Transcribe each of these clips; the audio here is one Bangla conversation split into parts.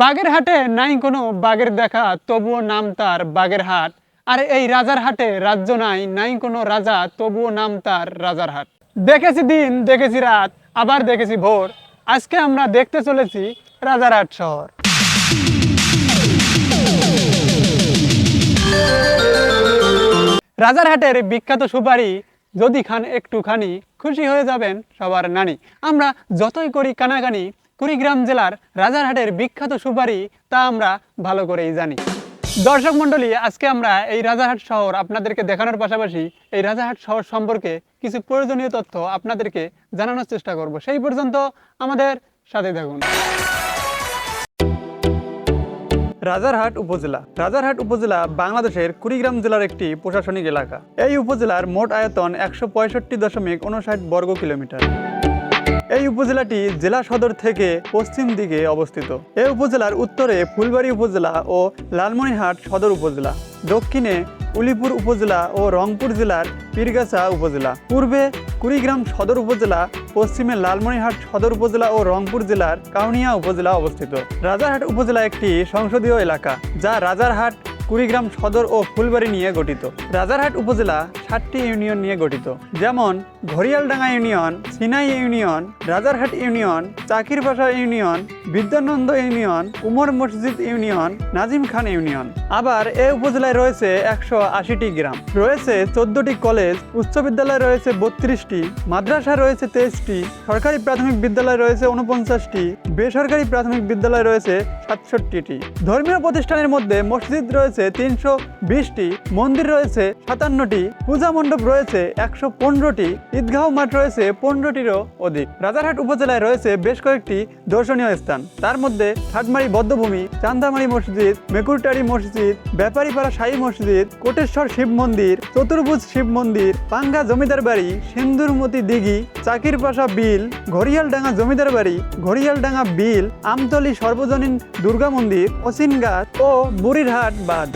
বাগের হাটে নাই কোনো বাগের দেখা, তবুও নাম তার বাগের হাট আর এই রাজার হাটে রাজ্য নাই নাই কোনো রাজা, তবুও নাম তার রাজার হাট দেখেছি দিন, দেখেছি রাত, আবার দেখেছি ভোর। আজকে আমরা দেখতে চলেছি রাজারহাট শহর। রাজারহাটের বিখ্যাত সুপারি যদি খান একটুখানি, খুশি হয়ে যাবেন সবার নানি। আমরা যতই করি কানাকানি কুড়িগ্রাম জেলার রাজারহাটের বিখ্যাত সুপারি তা আমরা ভালো করেই জানি। দর্শক মণ্ডলী, আজকে আমরা এই রাজারহাট শহর আপনাদেরকে দেখানোর পাশাপাশি এই রাজারহাট শহর সম্পর্কে কিছু প্রয়োজনীয় তথ্য আপনাদেরকে জানানোর চেষ্টা করব। সেই পর্যন্ত আমাদের সাথে থাকুন। রাজারহাট উপজেলা। রাজারহাট উপজেলা বাংলাদেশের কুড়িগ্রাম জেলার একটি প্রশাসনিক এলাকা। এই উপজেলার মোট আয়তন একশো পঁয়ষট্টি দশমিক উনষাট বর্গ কিলোমিটার। এই উপজেলাটি জেলা সদর থেকে পশ্চিম দিকে অবস্থিত। এই উপজেলার উত্তরে ফুলবাড়ী উপজেলা ও লালমনিরহাট সদর উপজেলা। দক্ষিণে উলিপুর উপজেলা ও রংপুর জেলার পীরগাছা উপজেলা। পূর্বে কুড়িগ্রাম সদর উপজেলা, পশ্চিমে লালমনিরহাট সদর উপজেলা ও রংপুর জেলার কাউনিয়া উপজেলা অবস্থিত। রাজারহাট উপজেলা একটি সংসদীয় এলাকা, যা রাজারহাট, কুড়িগ্রাম সদর ও ফুলবাড়ি নিয়ে গঠিত। রাজারহাট উপজেলা ষাটটি ইউনিয়ন নিয়ে গঠিত। যেমন Ghoriyaldanga union, Sinai union, Rajarhat union Chakirpasha union, Bidyananda union, Umar Masjid union, Nazim খান ইউনিয়ন। আবার এ উপজেলায় রয়েছে একশো আশিটি গ্রাম। রয়েছে চোদ্দটি কলেজ, উচ্চ বিদ্যালয় রয়েছে বত্রিশটি, মাদ্রাসা রয়েছে তেইশটি, সরকারি প্রাথমিক বিদ্যালয় রয়েছে উনপঞ্চাশটি বেসরকারি প্রাথমিক বিদ্যালয় রয়েছে সাতষট্টিটি। ধর্মীয় প্রতিষ্ঠানের মধ্যে মসজিদ রয়েছে তিনশো বিশটি, মন্দির রয়েছে সাতান্নটি, পূজা মণ্ডপ রয়েছে একশো পনেরোটি ঈদগাহ মাঠ রয়েছে পনেরোটিরও অধিক। রাজারহাট উপজেলায় রয়েছে বেশ কয়েকটি দর্শনীয় স্থান। তার মধ্যে ঠাটমারি বদ্ধভূমি, চান্দামারি মসজিদ, মেকুরটারি মসজিদ, ব্যাপারীপাড়া শাহী মসজিদ, কোটেশ্বর শিব মন্দির, চতুর্ভুজ শিব মন্দির, পাঙ্গা জমিদার বাড়ি, সিন্দুরমতি দিঘি, চাকিরপাশা বিল, ঘড়িয়ালডাঙ্গা জমিদার বাড়ি, ঘড়িয়ালডাঙ্গা বিল, আমতলি সর্বজনীন দুর্গা মন্দির অসিনগাছ ও বুড়িরহাট বাঁধ।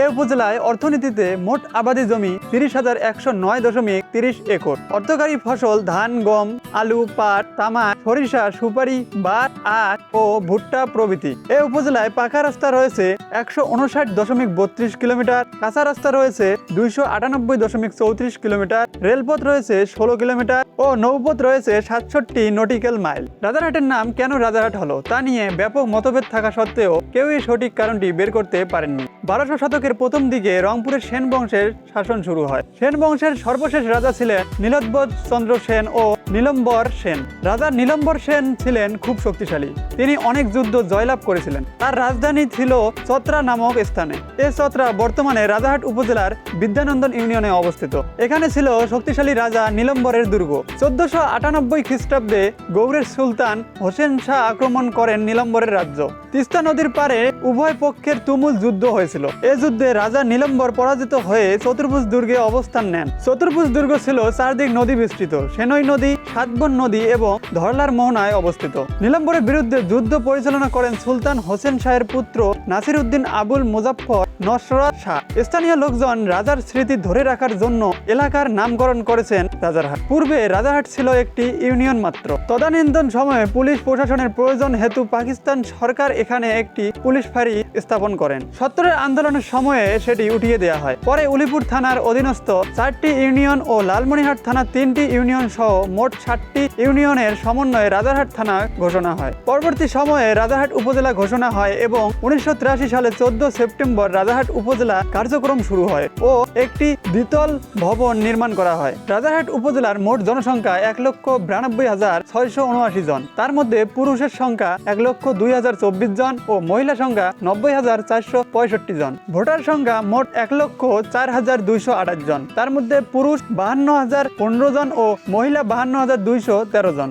এ উপজেলায় অর্থনীতিতে মোট আবাদি জমি তিরিশ হাজার একশো নয় দশমিক তিরিশ একর। অর্থকারী ফসল ধান, গম, আলু, পাট তামাক সরিষা, সুপারি বাট আখ ও ভুট্টা প্রভৃতি। এ উপজেলায় পাকা রাস্তা রয়েছে একশো উনষাট দশমিক বত্রিশ কিলোমিটার, কাঁচা রাস্তা রয়েছে দুইশো আটানব্বই দশমিক চৌত্রিশ কিলোমিটার, রেলপথ রয়েছে ষোলো কিলোমিটার ও নৌপথ রয়েছে সাতষট্টি নটিক্যাল মাইল। রাজারহাটের নাম কেন রাজারহাট হলো তা নিয়ে ব্যাপক মতভেদ থাকা সত্ত্বেও কেউই সঠিক কারণটি বের করতে পারেননি। বারোশো শতকের প্রথম দিকে রংপুরের সেন বংশের শাসন শুরু হয়। সেন বংশের সর্বশেষ রাজা ছিলেন নীলোদ্বোধ চন্দ্র সেন ও নীলম্বর সেন। রাজা নীলম্বর সেন ছিলেন খুব শক্তিশালী। তিনি অনেক যুদ্ধ জয়লাভ করেছিলেন। তার রাজধানী ছিল চত্রা নামক স্থানে। এ চত্রা বর্তমানে রাজারহাট উপজেলার বিদ্যানন্দন ইউনিয়নে অবস্থিত। এখানে ছিল শক্তিশালী রাজা নীলম্বরের দুর্গ। চোদ্দশো আটানব্বই খ্রিস্টাব্দে গৌড়ের সুলতান হোসেন শাহ আক্রমণ করেন নীলম্বরের রাজ্য। তিস্তা নদীর পারে উভয় পক্ষের তুমুল যুদ্ধ হয়েছিল। এ যুদ্ধে রাজা নীলম্বর পরাজিত হয়ে চতুর্ভুজ দুর্গে অবস্থান নেন। চতুর্ভুজ দুর্গ ছিল চারদিক নদী বিস্তৃত। সেনই নদী সাতবন নদী এবং ধরলার মোহনায় অবস্থিত। নীলাম্বরের বিরুদ্ধে যুদ্ধ পরিচালনা করেন সুলতান হোসেন শাহের পুত্র নাসির উদ্দিন আবুল মুজাফফর। নসরাত শাহ। স্থানীয় লোকজন রাজার স্মৃতি ধরে রাখার জন্য এলাকার নামকরণ করেছেন রাজারহাট। পূর্বে রাজারহাট ছিল একটি ইউনিয়ন মাত্র। তদানীন্তন সময়ে পুলিশ প্রশাসনের প্রয়োজন হেতু পাকিস্তান সরকার এখানে একটি পুলিশ ফাঁড়ি স্থাপন করেন। সত্তরের আন্দোলনের সময়ে সেটি উঠিয়ে দেওয়া হয়। পরে উলিপুর থানার অধীনস্থ চারটি ইউনিয়ন ও লালমনিরহাট থানা তিনটি ইউনিয়ন সহ মোট ষাটটি ইউনিয়নের সমন্বয়ে রাজারহাট থানা ঘোষণা হয়। পরবর্তী সময়ে রাজারহাট উপজেলা ঘোষণা হয় এবং উনিশশো তিরাশি সালে চোদ্দ সেপ্টেম্বর রাজারহাট উপজেলা কার্যক্রম শুরু হয় ও একটি দ্বিতল ভবন নির্মাণ করা হয়। রাজারহাট উপজেলার মোট জনসংখ্যা এক লক্ষ বিরানব্বই হাজার ছয়শো উনআশি জন। তার মধ্যে পুরুষের সংখ্যা এক লক্ষ দুই হাজার চব্বিশ জন ও মহিলা সংখ্যা নব্বই হাজার চারশো পঁয়ষট্টি জন। ভোটার সংখ্যা মোট এক লক্ষ চার হাজার দুইশো আঠাশ জন। তার মধ্যে পুরুষ বাহান্ন হাজার পনেরো জন ও মহিলা বাহান্ন হাজার দুইশো তেরো জন।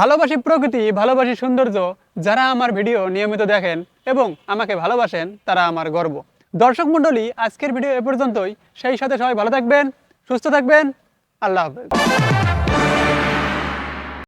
ভালোবাসি প্রকৃতি, ভালোবাসি সৌন্দর্য, যারা আমার ভিডিও নিয়মিত দেখেন এবং আমাকে ভালোবাসেন, তারা আমার গর্ব। দর্শক মণ্ডলী, আজকের ভিডিও এ পর্যন্তই। সেই সাথে সবাই ভালো থাকবেন, সুস্থ থাকবেন। আল্লাহ হাফেজ।